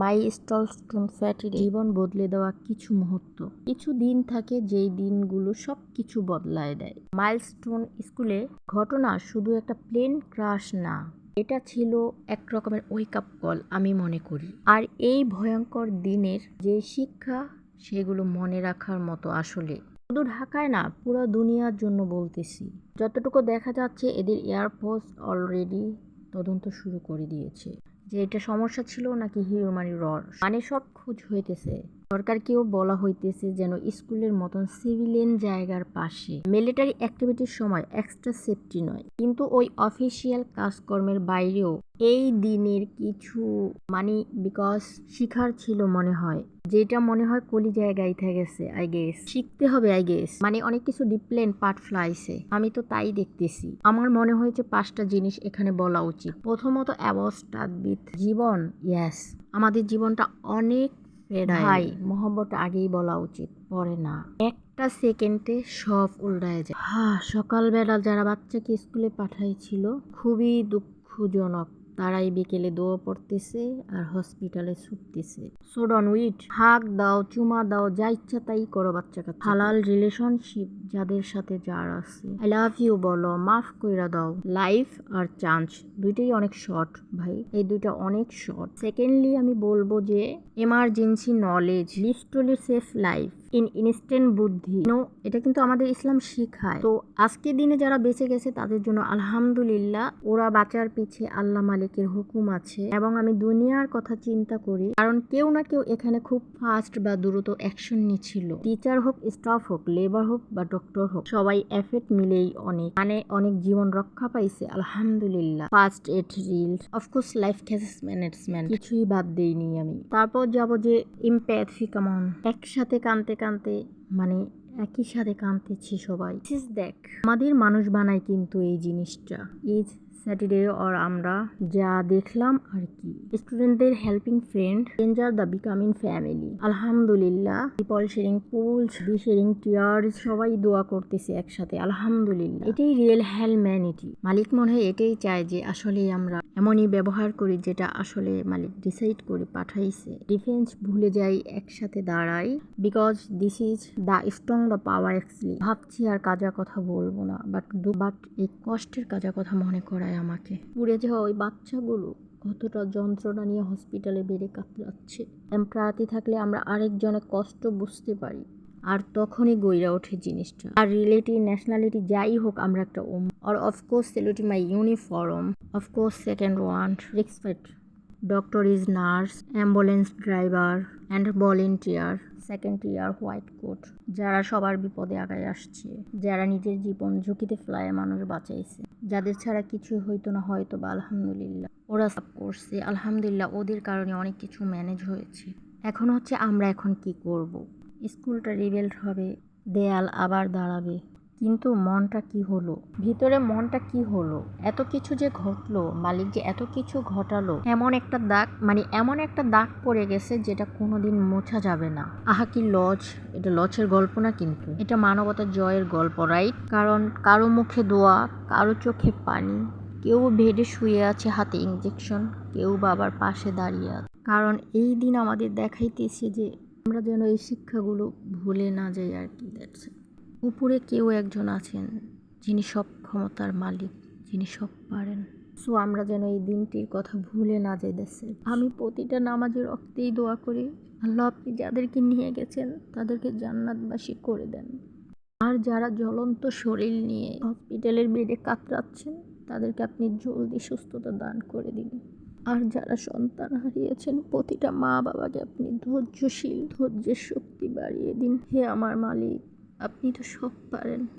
মাই স্টলস্টোন ফ্যাটির জীবন বদলে দেওয়া কিছু মুহূর্ত। কিছু দিন থাকে যেই দিনগুলো সব কিছু বদলায় দেয়। মাইলস্টোন স্কুলে ঘটনা শুধু একটা প্লেন ক্রাশ না, এটা ছিল এক রকমের ওয়েক আপ কল আমি মনে করি। আর এই ভয়ঙ্কর দিনের যে শিক্ষা, সেগুলো মনে রাখার মতো আসলে। শুধু ঢাকায় না, পুরো দুনিয়ার জন্য বলতেছি। যতটুকু দেখা যাচ্ছে, এদের এয়ারফোর্স অলরেডি তদন্ত শুরু করে দিয়েছে। যে এটা সমস্যা ছিল নাকি হিউম্যান রড মানে সব খোঁজ হইতেছে। সরকারকেও বলা হইতেছে যেন স্কুলের মতন সিভিলিয়ান জায়গার পাশে। মিলিটারি অ্যাক্টিভিটির সময় এক্সট্রা সেফটি নয়। কিন্তু ওই অফিসিয়াল কাজকর্মের বাইরেও এই দিনের কিছু মানে বিকজ শিখার ছিল মনে হয়। যেটা মনে হয় কলি জায়গায় গেছে আই গেস শিখতে হবে আই গেস মানে অনেক কিছু ডিপ্লেন পার্ট ফ্লাইছে আমি তো তাই দেখতেছি। আমার মনে হয়েছে পাঁচটা জিনিস এখানে বলা উচিত। প্রথমত অ্যাবস স্টার্ট জীবন। ইয়েস আমাদের জীবনটা অনেক ভাই মোহাম্মত আগেই বলা উচিত পরে না। একটা সেকেন্ডে সব উল্টায় যায়। হ্যাঁ সকালবেলা যারা বাচ্চাকে স্কুলে পাঠাইছিল খুবই দুঃখজনক। তারাই বিকেলে দোয়া পড়তেছে আর হসপিটালে ছুটতেছে। সোডন উইট হাক দাও, চুমা দাও, যা ইচ্ছা তাই করো বাচ্চাকে হালাল রিলেশনশিপ যাদের সাথে যার আছে। আই লাভ ইউ বলো, মাফ কইরা দাও। লাইফ আর চান্স দুইটাই অনেক শর্ট ভাই, এই দুইটা অনেক শর্ট সেকেন্ডলি আমি বলব যে emergency knowledge lastly save life in instant বুদ্ধি। এটা কিন্তু আমাদের ইসলাম শিখায়। তো আজকের দিনে যারা বেঁচে গেছে, তাদের জন্য আলহামদুলিল্লাহ ওরা বাঁচার পিছে আল্লাহ মালিকের হুকুম আছে এবং আমি দুনিয়ার কথা চিন্তা করি, কারণ কেউ না কেউ এখানে খুব ফাস্ট বা দ্রুত অ্যাকশন নিচ্ছিল। টিচার হোক, স্টাফ হোক, লেবার হোক বা ডক্টর হোক, সবাই এফেক্ট মিলেই অনেক মানে অনেক জীবন রক্ষা পাইছে, আলহামদুলিল্লাহ। First aid real of course life cases management, কিছুই বাদ দেইনি আমি। তারপর যাব যে ইম্প্যাথি কামন একসাথে কানতে কানতে মানে একই সাথে কাঁদতেছি সবাই। দেখ আমাদের মানুষ বানায় কিন্তু এই জিনিসটা। ইজ স্যাটারডে অর আমরা যা দেখলাম আর কি। স্টুডেন্টদের helping friend danger the becoming family আলহামদুলিল্লাহ people sharing pools be sharing tears সবাই দোয়া করতেছে একসাথে, আলহামদুলিল্লাহ। এটাই রিয়েল হ্যালম্যানিটি মালিক মনে হয় এটাই চায় যে আসলে আমরা এমনই ব্যবহার করি যেটা আসলে মালিক ডিসাইড করে পাঠাইছে। ডিফেন্স ভুলে যাই, একসাথে দাঁড়াই। Because this is the strong the power actually ভাবছি আর কাজা কথা বলব না বাট বাট এই কষ্টের কাজা কথা মনে করায় আমাকে। পুড়ে যাওয়া ওই বাচ্চাগুলো কতটা যন্ত্রণা নিয়ে হসপিটালে বেড়ে কাতরাচ্ছে। এমপ্রাতি থাকলে আমরা আরেকজনের কষ্ট বুঝতে পারি। আর তখনই গইরা ওঠে জিনিসটা। আর রিলেটিভ, ন্যাশনালিটি যাই হোক, আমরা একটা ওম। আর of course salute my uniform of course second one respect doctor is nurse ambulance driver and volunteer second year white coat যারা সবার বিপদে আগায় আসছে, যারা নিজের জীবন ঝুঁকিতে ফেলায় মানুষ বাঁচাইছে। যাদের ছাড়া কিছু হইতো না হয়তো বা আলহামদুলিল্লাহ। ওরা সাপ করছে। আলহামদুলিল্লাহ, ওদের কারণে অনেক কিছু ম্যানেজ হয়েছে। এখন হচ্ছে আমরা এখন কি করব। স্কুলটা রিবেল্ট হবে, দেয়াল আবার দাঁড়াবে। কিন্তু মনটা কি হলো? ভিতরে মনটা কি হলো? এত কিছু যে ঘটলো, মালিক যে এত কিছু ঘটালো, এমন একটা দাগ মানে এমন একটা দাগ পড়ে গেছে যেটা কোনোদিন মোছা যাবে না। আহা, কি লজ! এটা লজের গল্প না কিন্তু? এটা মানবতার জয়ের গল্প রাইট কারণ কারও মুখে দোয়া, কারও চোখে পানি, কেউ বেডে শুয়ে আছে হাতে ইঞ্জেকশন কেউ বাবার পাশে দাঁড়িয়ে আছে। কারণ এই দিন আমাদের দেখাইতেছে যে আমরা যেন এই শিক্ষাগুলো ভুলে না যাই আর কি দ্যাটস উপরে কেউ একজন আছেন, যিনি সব ক্ষমতার মালিক, যিনি সব পারেন। সো আমরা যেন এই দিনটির কথা ভুলে না যাই দেশের আমি প্রতিটা নামাজের রক্তেই দোয়া করি, আল্লাহ আপনি যাদেরকে নিয়ে গেছেন, তাদেরকে জান্নাতবাসী করে দেন। আর যারা জ্বলন্ত শরীর নিয়ে হসপিটালের বেডে কাতরাচ্ছেন, তাদেরকে আপনি জলদি সুস্থতা দান করে দিন। আর যারা সন্তান হারিয়েছেন, প্রতিটা মা বাবাকে আপনি ধৈর্যশীল, ধৈর্যের শক্তি বাড়িয়ে দিন। হে আমার মালিক আপনি তো সব পারেন।